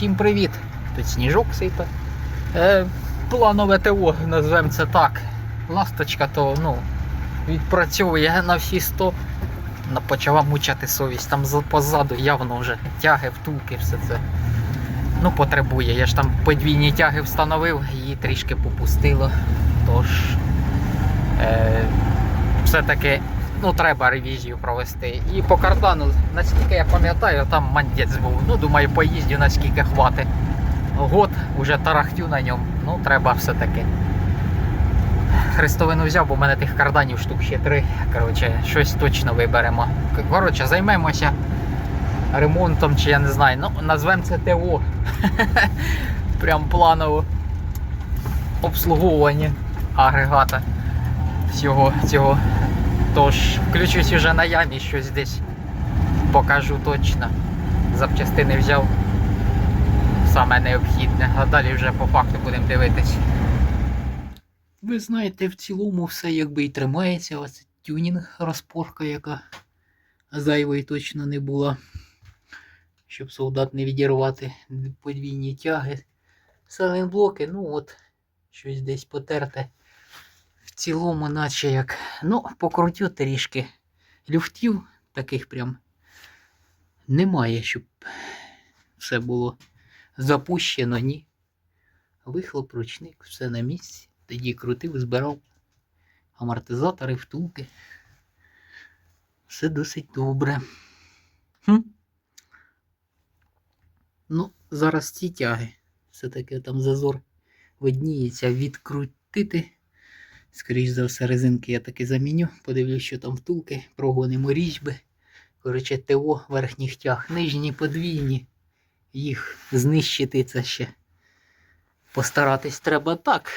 Всім привіт! Тут сніжок сипе. Е, планове ТО, назвемо це так. Ласточка то ну, відпрацьовує на всі 100. На- Почала мучати совість. Там позаду явно вже тяги, втулки, все це. Ну, потребує. Я ж там подвійні тяги встановив, її трішки попустило. Тож е, все-таки ну, треба ревізію провести. І по кардану, наскільки я пам'ятаю, там мандець був. Ну, думаю, поїздю наскільки хватить. Год уже тарахтю на ньому. Ну, треба все-таки. Хрестовину взяв, бо в мене тих карданів штук ще три. Коротше, щось точно виберемо. Коротше, займемося ремонтом, чи я не знаю. Ну, назвемо це ТО. Прям планово обслуговування агрегата всього цього. Тож, включусь уже на ямі, щось десь покажу точно. Запчастини взяв саме необхідне, а далі вже по факту будемо дивитись. Ви знаєте, в цілому все якби і тримається. Ось тюнінг розпорка, яка зайвої точно не була. Щоб солдат не відірвати подвійні тяги. Селенблоки, ну от, щось десь потерте. Цілому, наче як. Ну, покрутю трішки. Люфтів таких прям немає, щоб все було запущено, ні. Вихлоп, ручник, все на місці. Тоді крутив, збирав амортизатори, втулки. Все досить добре. Хм. Ну, зараз ці тяги. Все-таки там зазор видніється відкрутити. Скоріше за все, резинки я таки заміню. Подивлюсь, що там втулки, прогонимо різьби. Коротше, ТО верхніх тяг. Нижні подвійні. Їх знищити це ще. Постаратись треба так.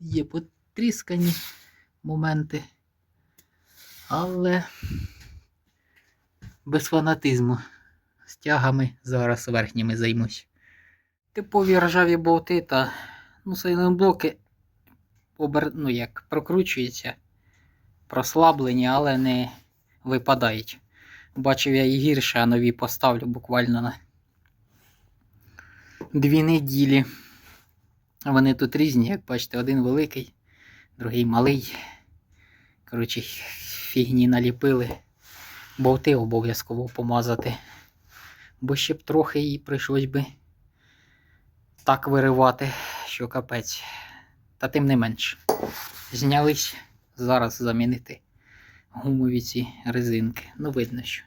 Є потріскані моменти. Але без фанатизму. З тягами зараз верхніми займусь. Типові ржаві болти та ну, блоки обер... ну, як прокручуються, прослаблені, але не випадають. Бачив я і гірше, нові поставлю буквально на дві неділі. Вони тут різні, як бачите, один великий, другий малий. Коротше, фігні наліпили. Болти обов'язково помазати. Бо ще б трохи її прийшлось би так виривати, що капець. Та тим не менш. Знялись зараз замінити гумові ці резинки. Ну, видно, що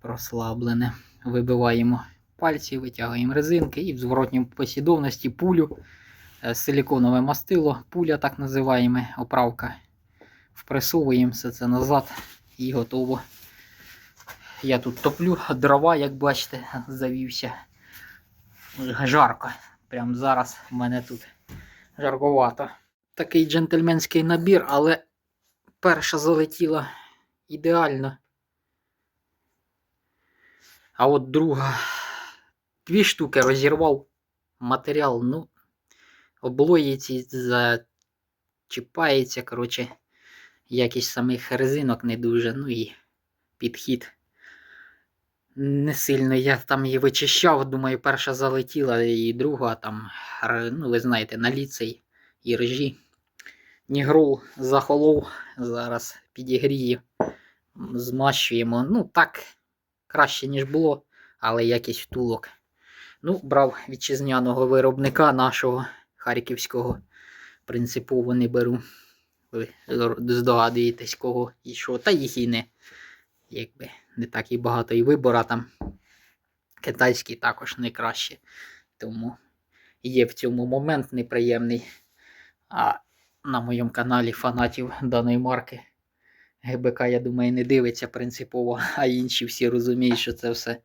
прослаблене. Вибиваємо пальці, витягуємо резинки і в зворотній послідовності пулю, е, силіконове мастило, пуля так називаємо, оправка. Впресовуємо все це назад і готово. Я тут топлю дрова, як бачите, завівся. Жарко. Прямо зараз в мене тут жарковато. Такий джентльменський набір, але перша залетіла ідеально. А от друга дві штуки розірвав матеріал, ну, облоїться, зачіпається, коротше, якість самих резинок не дуже, ну і підхід. Не сильно я там її вичищав, думаю, перша залетіла, і друга там, ну, ви знаєте, на ліцей і режі. Нігрол захолов, зараз підігрію, змащуємо. Ну, так, краще, ніж було, але якийсь втулок. Ну, брав вітчизняного виробника нашого харківського. Принципово не беру. Ви здогадуєтесь, кого і що. Та їх і не, якби, не так і багато і вибора там. Китайський також не краще. Тому є в цьому момент неприємний. А на моєму каналі фанатів даної марки ГБК, я думаю, не дивиться принципово, а інші всі розуміють, що це все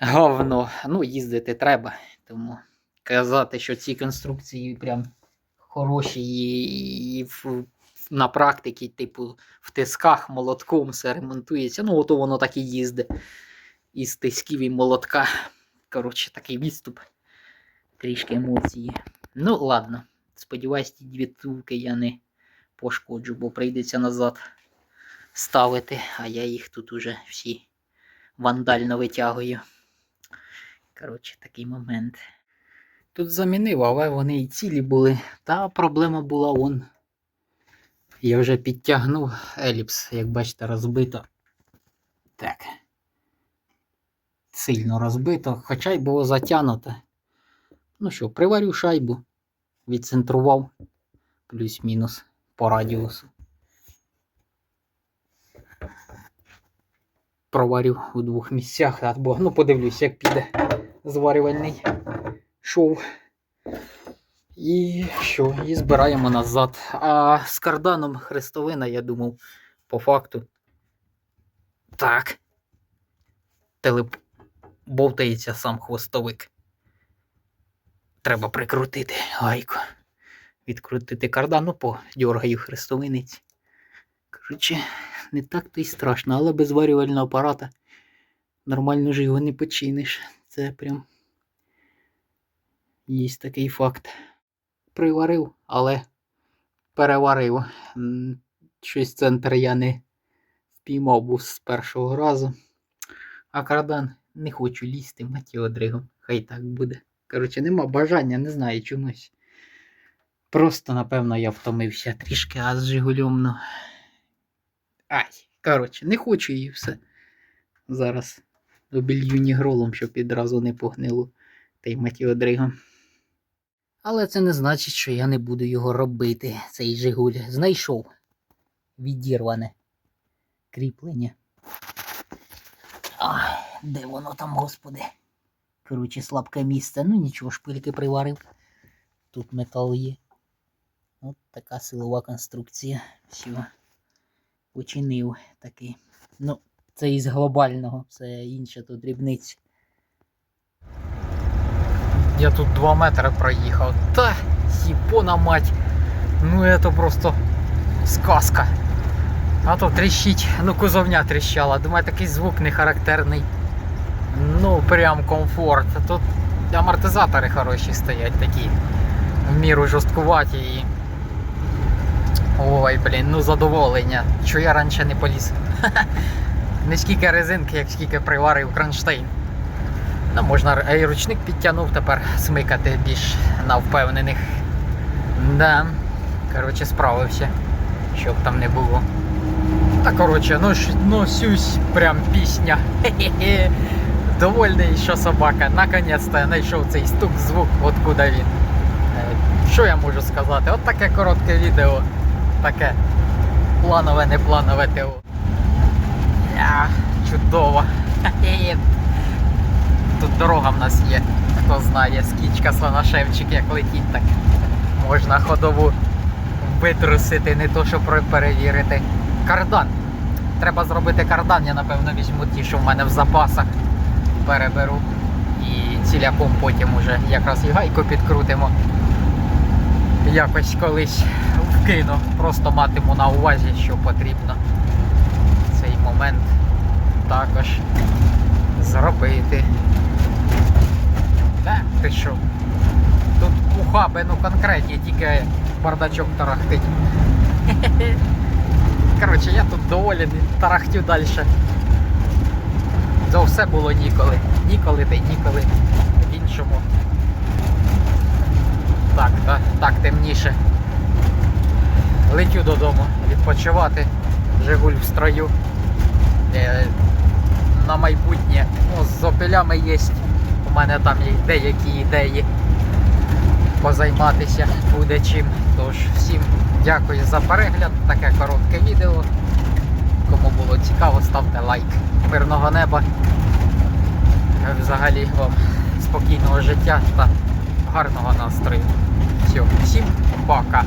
говно. Ну, їздити треба. Тому казати, що ці конструкції прям хороші і, і на практиці, типу, в тисках молотком все ремонтується. Ну, ото воно так і їздить. Із тисків і молотка. Коротше, такий відступ. Трішки емоції. Ну, ладно. Сподіваюсь, ті дві тулки я не пошкоджу, бо прийдеться назад ставити, а я їх тут уже всі вандально витягую. Коротше, такий момент. Тут замінив, але вони і цілі були. Та проблема була он. Я вже підтягнув еліпс, як бачите, розбито. Так. Сильно розбито, хоча й було затягнуто. Ну що, приварю шайбу, відцентрував плюс-мінус по радіусу. Проварю у двох місцях, або ну подивлюсь, як піде зварювальний шов. І що? І збираємо назад. А з карданом хрестовина, я думав, по факту. Так. Телеп бовтається сам хвостовик. Треба прикрутити гайку. Відкрутити кардан, ну подьоргаю хрестовинець. Коротше, не так то й страшно, але без зварювального апарата нормально ж його не починиш. Це прям є такий факт. Приварив, але переварив. Щось центр я не впіймав був з першого разу. А кардан не хочу лізти, мать його. Хай так буде. Коротше, нема бажання, не знаю чомусь. Просто, напевно, я втомився трішки, а з ну. Ай, коротше, не хочу її все. Зараз обілью нігролом, щоб відразу не погнило. Та й мать його дригом. Але це не значить, що я не буду його робити, цей Жигуль. Знайшов відірване кріплення. Ай, де воно там, господи? Коротше, слабке місце. Ну нічого, шпильки приварив. Тут метал є. От така силова конструкція. Все. Починив такий. Ну, це із глобального, все інше тут дрібниці. Я тут 2 метри проїхав. Та сіпона мать. Ну це просто сказка. А то тріщить, ну кузовня тріщала. Думаю, такий звук не характерний. Ну, прям комфорт. Тут амортизатори хороші стоять такі. В міру жорсткуваті і. Ой, блін, ну задоволення. Що я раніше не поліз. Не скільки резинки, як скільки приварив кронштейн. Ну, можна і ручник підтягнув тепер смикати більш на впевнених. Да. Коротше, справився. Щоб там не було. Та коротше, ну, ну прям пісня. Хе-хе-хе. Довольний, що собака. Наконець-то я знайшов цей стук, звук, откуда він. Е, Що я можу сказати? От таке коротке відео. Таке планове, не планове ТО. Чудово. Тут дорога в нас є. Хто знає, скічка Слонашевчик, як летіть, так можна ходову витрусити, не то що перевірити. Кардан. Треба зробити кардан, я напевно візьму ті, що в мене в запасах. Переберу. І ціляком потім уже якраз і гайку підкрутимо. Якось колись вкину. Просто матиму на увазі, що потрібно цей момент також зробити. Так, ти що? Тут ухаби, ну конкретні, тільки бардачок тарахтить. Коротше, я тут доволен, тарахтю далі. За все було ніколи. Ніколи та й ніколи в іншому. Так, так, так темніше. Летю додому відпочивати. Жигуль в строю. Е, на майбутнє. Ну, з опелями є. У мене там є деякі ідеї позайматися буде чим. Тож всім дякую за перегляд. Таке коротке відео. Кому було цікаво, ставте лайк. Мирного неба. Взагалі вам спокійного життя та гарного настрою. Все, всім пока.